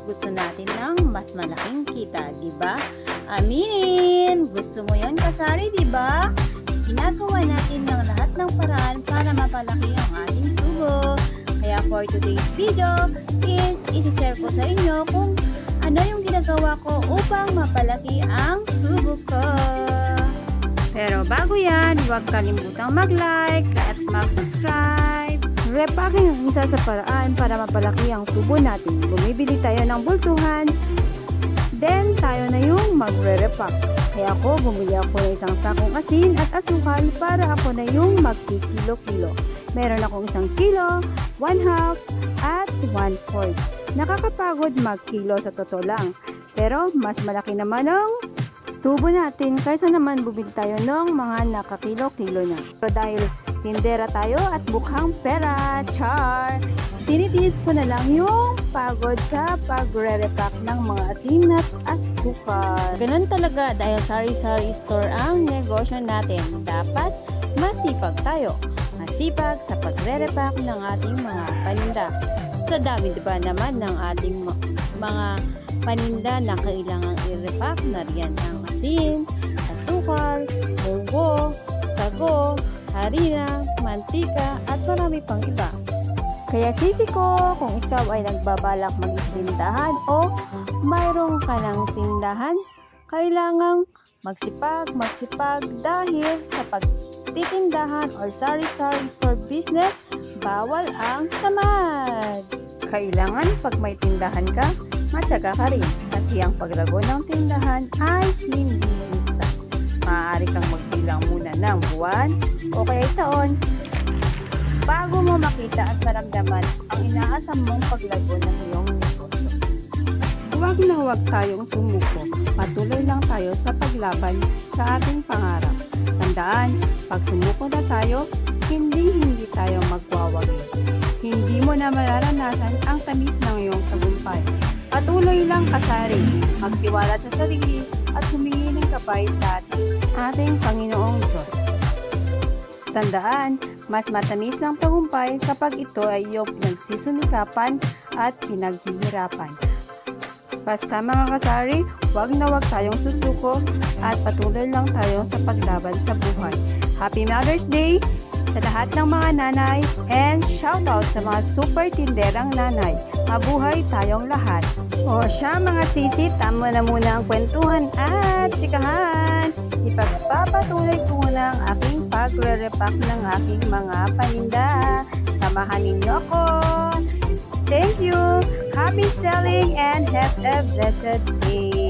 gusto natin ng mas malaking kita, di ba? Aminin! Gusto mo yon kasari, di ba? Ginagawa natin ng lahat ng paraan para mapalaki ang ating tubo. Kaya for today's video is isi-share ko sa inyo kung ano yung ginagawa ko upang mapalaki ang tubo ko. Pero bago yan, huwag kalimutang mag-like at mag-subscribe. Repacking ang isa sa paraan para mapalaki ang tubo natin. Bumibili tayo ng bultuhan, then tayo na yung magre-repack. Kaya ako, bumili ako ng isang sakong asin at asukal para ako na yung magkikilo-kilo. Meron akong isang kilo, one half, at one fourth. Nakakapagod magkilo sa totoo lang. Pero mas malaki naman ang tubo natin kaysa naman bumili tayo ng mga nakakilo-kilo na. Pero dahil tindera tayo at bukhang pera, char! Tinitiis ko na lang yung pagod sa pagre-repack ng mga asin at asukal. Ganun talaga dahil sari-sari store ang negosyo natin. Dapat masipag tayo. Masipag sa pagre-repack ng ating mga paninda. Sa dami diba naman ng ating mga paninda na kailangang i-repack na riyan ang asin, asukal, munggo, sago, harina, mantika at marami pang iba. Kaya sisi ko kung ikaw ay nagbabalak magtindahan o mayroong ka ng tindahan, kailangang magsipag, magsipag dahil sa pagtitindahan or sari-sari store business, bawal ang tamad. Kailangan pag may tindahan ka, matyaga ka rin kasi ang paglago ng tindahan ay hindi isa. Maaari kang magbilang muna ng buwan o kaya taon maramdaman ang inaasam mong paglago ng iyong negosyo. Huwag na huwag tayong sumuko. Patuloy lang tayo sa paglaban sa ating pangarap. Tandaan, pag sumuko na tayo, hindi hindi tayo magwawagi. Hindi mo na mararanasan ang tamis ng iyong tagumpay. Patuloy lang kasari, magtiwala sa sarili at humingi ng gabay sa ating, ating Panginoong Diyos. Tandaan, mas matamis ang tagumpay kapag ito ay iyong pinagsisunikapan at pinaghihirapan. Basta mga kasari, huwag na huwag tayong susuko at patuloy lang tayo sa paglaban sa buhay. Happy Mother's Day sa lahat ng mga nanay and shoutout sa mga super tinderang nanay. Mabuhay tayong lahat. O siya mga sisi, tama na muna ang kwentuhan at chikahan. Ipagpapatuloy ko muna ang aking pagre-repack ng aking mga paninda. Samahan ninyo ako. Thank you. Happy selling and have a blessed day.